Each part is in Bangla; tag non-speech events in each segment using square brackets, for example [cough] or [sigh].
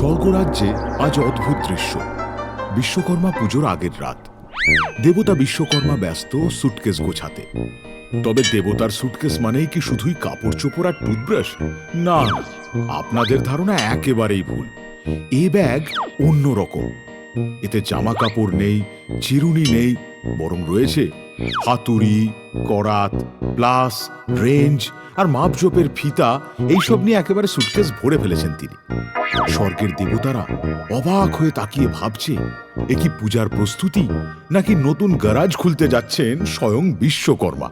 স্বর্গরাজ্যে আজ অদ্ভুত দৃশ্য। বিশ্বকর্মা পুজোর আগের রাত। দেবতা বিশ্বকর্মা ব্যস্ত সুটকেস গোছাতে। তবে দেবতার সুটকেস মানেই কি শুধুই কাপড় চোপড় আর টুথব্রাশ না, আপনাদের ধারণা একেবারেই ভুল। এ ব্যাগ অন্যরকম। এতে জামা কাপড় নেই, চিরুনি নেই, বরং রয়েছে হাতুড়ি, করাত, প্লাস, রেঞ্জ আর মাপজোপের ফিতা, এইসব নিয়ে একেবারে সুটকেস ভরে ফেলেছেন তিনি। স্বর্গের দেবতারা অবাক হয়ে তাকিয়ে ভাবছে, এ কি পূজার প্রস্তুতি নাকি নতুন গ্যারাজ খুলতে যাচ্ছেন স্বয়ং বিশ্বকর্মা?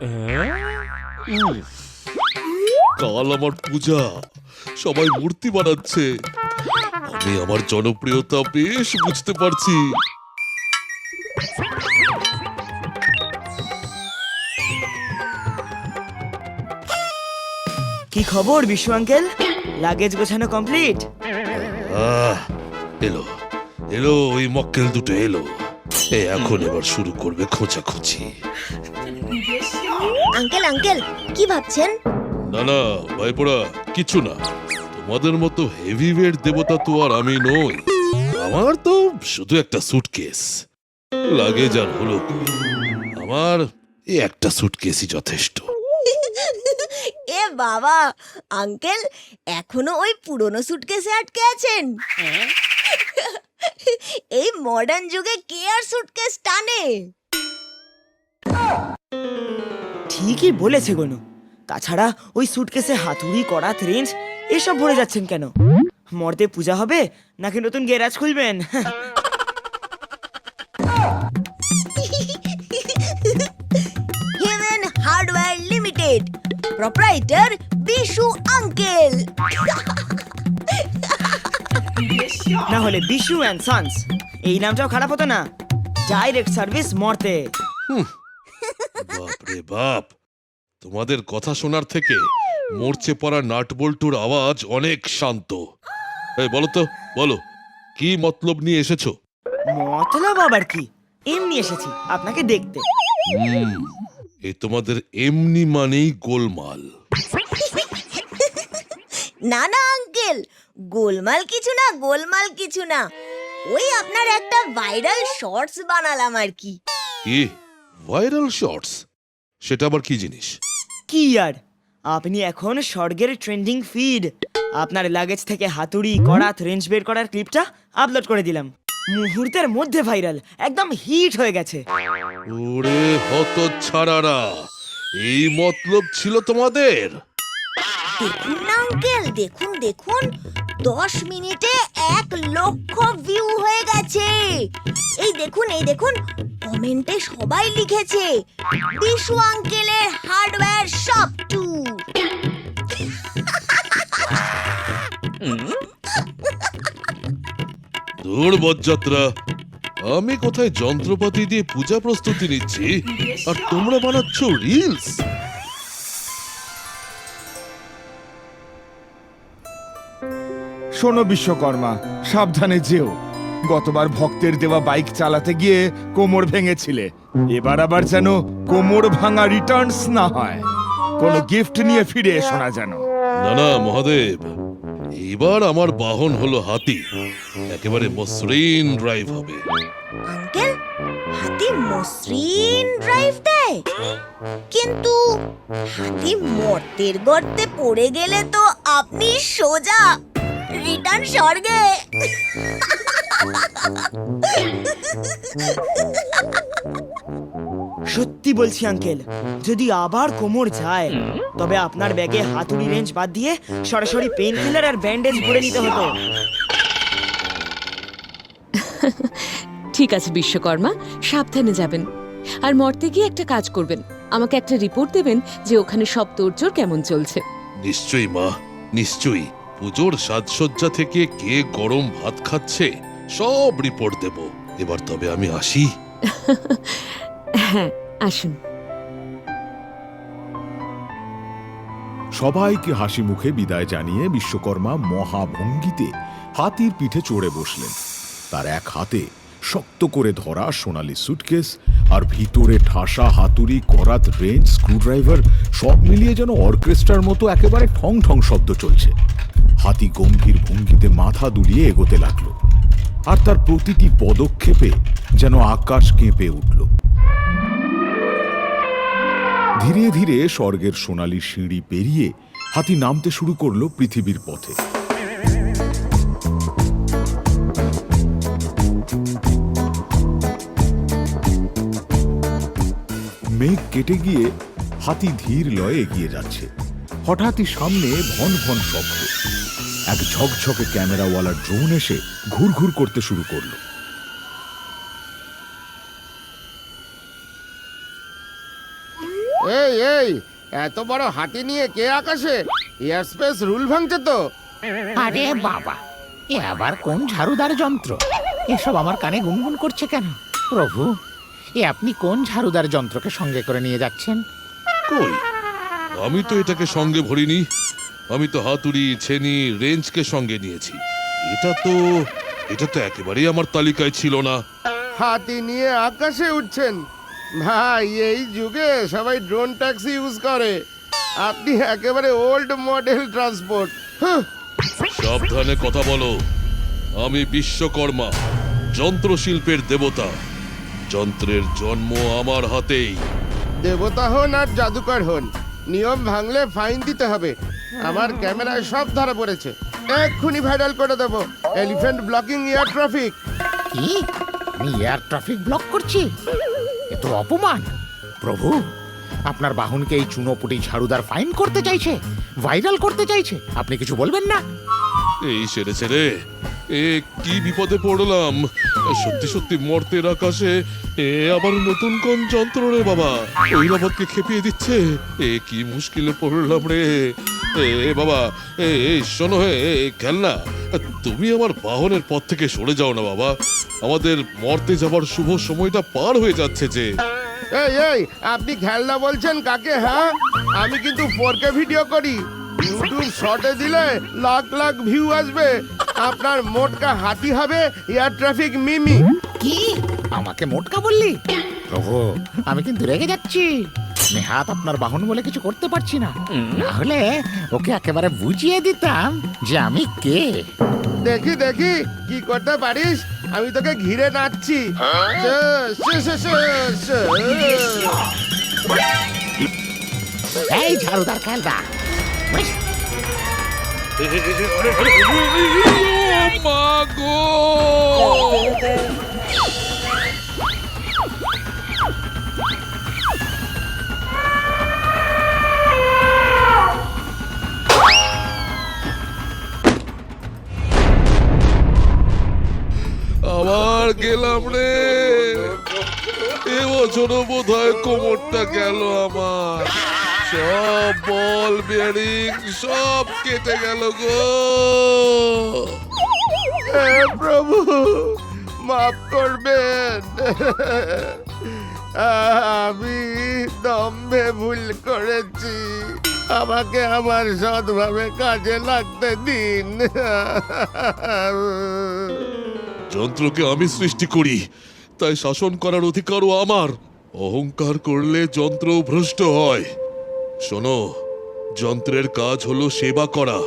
কাল আমার পূজা, সবাই মূর্তি বানাচ্ছে। আমি আমার জনপ্রিয়তা বেশ বুঝতে পারছি। কি খবর বিশ্ব আঙ্কেল? লাগেজ গোছানো কমপ্লিট? আহ এলো এলো ওই মক্কেল দুটো এলো। এ এখন এবার শুরু করবে খোঁচাখুচি। আঙ্কেল আঙ্কেল কি ভাবছেন? না না ভাইপোড়া কিছু না। তোমাদের মতো হেভি ওয়েট দেবতা তো আর আমি নই। আমার তো শুধু একটা সুটকেস লাগে যার হলো। আমার এই একটা সুটকেসই যথেষ্ট। এ বাবা, আঙ্কেল, এখনও ওই পুরনো সুটকেসে আটকে আছেন? এই মডার্ন যুগে কে আর সুটকেস টানে? ঠিকই বলেছে গনু। তাছাড়া ওই সুটকেসে হাতুড়ি করাত রেঞ্জ এসব ভরে যাচ্ছেন কেন? মর্দে পূজা হবে নাকি নতুন গ্যারাজ খুলবেন? প্রপ্রাইটার বিশু আঙ্কেল না হলে বিশু অ্যান্ড সন্স এই নামটাও খারাপ হতো না। ডাইরেক্ট সার্ভিস মর্তে। বাপ রে বাপ। তোমাদের কথা শোনার থেকে মরচে পড়া নাট বল্টুর আওয়াজ অনেক শান্ত। এই বলো তো বলো কি মতলব নিয়ে এসেছ? মতলব আবার কি? এমনি এসেছি আপনাকে দেখতে। এ তোমাদের এমনি মানেই গোলমাল। না না আঙ্কেল গোলমাল কিছু না গোলমাল কিছু না। ওই আপনার একটা ভাইরাল শর্টস বানালাম আর কি। কি ভাইরাল শর্টস? সেটা আবার কি জিনিস? কি আর? আপনি এখন স্বর্গের ট্রেন্ডিং ফিড। আপনার লাগেজ থেকে হাতুড়ি করাত রেঞ্জ বের করার ক্লিপটা আপলোড করে দিলাম। মুহূর্তের মধ্যে ভাইরাল একদম হিট হয়ে গেছে। ওরে হত ছাড়ারা এই মতলব ছিল তোমাদের? দেখুন না আঙ্কেল দেখুন দেখুন দশ মিনিটে এক লক্ষ ভিউ হয়ে গেছে। এই দেখুন এই দেখুন কমেন্টে সবাই লিখেছে বিশু আঙ্কেলের হার্ডওয়্যার শপ টু দূর বজ্জাত্রা আমি কোথায় যন্ত্রপাতি দিয়ে পূজা প্রস্তুতি নিচ্ছি? আর তোমরা বানাচ্ছ রিলস শোনো বিশ্বকর্মা সাবধানে যেও। গতবার ভক্তের দেওয়া বাইক চালাতে গিয়ে কোমর ভেঙেছিলে। এবার আবার যেন কোমর ভাঙা রিটার্নস না হয়। কোনো গিফট নিয়ে ফিরে এসো না যেন। না না মহাদেব। এবার আমার বাহন হলো হাতি। একেবারে মসৃণ ড্রাইভ হবে। আঙ্কেল, হাতি মসৃণ ড্রাইভ দেয়? কিন্তু হাতি মর্তের গর্তে পড়ে গেলে তো আপনি সোজা রিটার্ন স্বর্গে। সত্যি বলছি আঙ্কেল যদি আবার কোমর যায় তবে আপনার ব্যাগে হাতুড়ি রেঞ্জ বাদ দিয়ে সরাসরি পেন কিলার আর ব্যান্ডেজ ভরে নিতে হতো। ঠিক আছে বিশ্বকর্মা সাবধানে যাবেন। আর মর্তে গিয়ে একটা কাজ করবেন। আমাকে একটা রিপোর্ট দেবেন যে ওখানে সব তোড়জোড় কেমন চলছে। নিশ্চয়ই মা নিশ্চয়ই। পুজোর সাজসজ্জা থেকে কে গরম ভাত খাচ্ছে সব রিপোর্ট দেব। এবার তবে আমি আসি। হ্যাঁ [laughs] আসুন। সবাইকে হাসি মুখে বিদায় জানিয়ে বিশ্বকর্মা মহাভঙ্গিতে হাতির পিঠে চড়ে বসলেন। তার এক হাতে শক্ত করে ধরা সোনালি সুটকেস আর ভিতরে ঠাসা হাতুড়ি, করাত রেঞ্জ স্ক্রুড্রাইভার সব মিলিয়ে যেন অর্কেস্ট্রার মতো একেবারে ঠং ঠং শব্দ চলছে। হাতি গম্ভীর ভঙ্গিতে মাথা দুলিয়ে এগোতে লাগল। আর তার প্রতিটি পদক্ষেপে যেন আকাশ কেঁপে উঠল। ধীরে ধীরে স্বর্গের সোনালি সিঁড়ি পেরিয়ে হাতি নামতে শুরু করল পৃথিবীর পথে। মেঘ কেটে গিয়ে হাতি ধীর লয়ে এগিয়ে যাচ্ছে। হঠাৎই সামনে ভন ভন শব্দ। এক ঝকঝকে ক্যামেরাওয়ালা ড্রোন এসে ঘুরঘুর করতে শুরু করল। এই এই এত বড় হাতি নিয়ে কে আকাশে? এয়ার স্পেস রুল ভাঙছে তো। আরে বাবা এ আবার কোন ঝাড়ুদার যন্ত্র? এসব আমার কানে গুনগুন করছে কেন? প্রভু এ আপনি কোন ঝাড়ুদার যন্ত্রকে সঙ্গে করে নিয়ে যাচ্ছেন? কই? আমি তো এটাকে সঙ্গে ভরিনি। আমি তো হাতুড়ি ছেনি রেঞ্জকে সঙ্গে নিয়েছি। এটা তো এটা তো একেবারেই আমার তালিকায় ছিল না। হাতি নিয়ে আকাশে উঠছেন। ভাই এই যুগে সবাই ড্রোন ট্যাক্সি ইউজ করে। আপনি একেবারে ওল্ড মডেল ট্রান্সপোর্ট সাবধানে কথা বলো। আমি বিশ্বকর্মা যন্ত্রশিল্পের দেবতা। যন্ত্রের জন্ম আমার হাতেই। দেবতা হন আর জাদুকর হন। নিয়ম ভাঙলে ফাইন দিতে হবে। আমার ক্যামেরায় সব ধরা পড়েছে। এক্ষুনি ভাইরাল করে দেবো। এলিফ্যান্ট ব্লকিং এয়ার ট্রাফিক কি? আমি এয়ার ট্রাফিক ব্লক করছি? এ তো অপমান। প্রভু, আপনার বাহনকে এই চুনোপুটি ঝাড়ুদার ফাইন করতে চাইছে ভাইরাল করতে চাইছে, আপনি কিছু বলবেন না? এই সেরে ছেড়ে এ কি বিপদে পড়লাম? সত্যি সত্যি মর্তের আকাশে, এ আবার নতুন কোন যন্ত্র রে বাবা? ঐরাবতকে খেপিয়ে দিচ্ছে, এ কি মুশকিলে পড়লাম রে? এ বাবা, এ শোনো হে খেলনা তুমি আমার বাহনের পথ থেকে সরে যাও না বাবা। আমাদের মর্তে যাবার শুভ সময়টা পার হয়ে যাচ্ছে যে। এই এই আপনি খেলনা বলছেন কাকে হ্যাঁ? আমি কিন্তু ফোরকে ভিডিও করি। ইউটিউব শর্টে দিলে লাখ লাখ ভিউ আসবে। আপনার মোটকা হাতি হবে এয়ার ট্রাফিক মিমি। কি? আমাকে মোটকা বললি? প্রভু আমি কিন্তু রেগে যাচ্ছি। নেহাত আপনার বাহন বলে কিছু করতে পারছি না। না হলে ওকে একেবারে বুঝিয়ে দিতাম যে আমি কে। দেখি দেখি কি করতে পারিস? আমি তোকে ঘিরে নাচছি। শে। এই ঝাড়ুদার বেশ, মা গো! গেলাম রে। এবছরও বোধ হয় কোমরটা গেল আমার। সব বল বিয়ারিং সব কেটে গেল গো। প্রভু, মাফ করবেন। আমি দম্ভে ভুল করেছি। আমাকে আমার সৎভাবে কাজে লাগতে দিন। যন্ত্রকে আমি সৃষ্টি করি তাই শাসন করার অধিকারও আমার। অহংকার করলে যন্ত্র ভ্রষ্ট হয়। শোনো যন্ত্রের কাজ হলো সেবা করা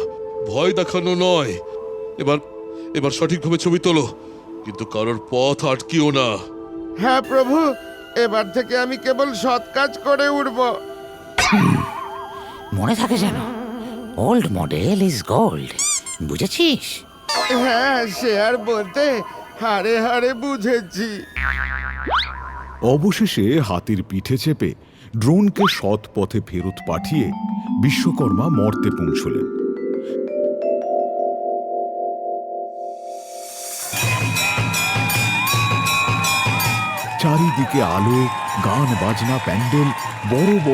ভয় দেখানো নয়। এবার এবার সঠিকভাবে ছবি তোলো কিন্তু কারোর পথ আটকিও না। হ্যাঁ প্রভু এবার থেকে আমি কেবল সৎ কাজ করে উঠব। মনে থাকে যেন ওল্ড মডেল ইজ গোল্ড বুঝেছিস? হ্যাঁ বলতে বুঝেছি। অবশেষে হাতির পিঠে চেপে ড্রোনকে সৎ পথে ফেরত পাঠিয়ে বিশ্বকর্মা মর্তে পৌঁছলেন। চারিদিকে আলো, গান, বাজনা, প্যান্ডেল, বড় বড়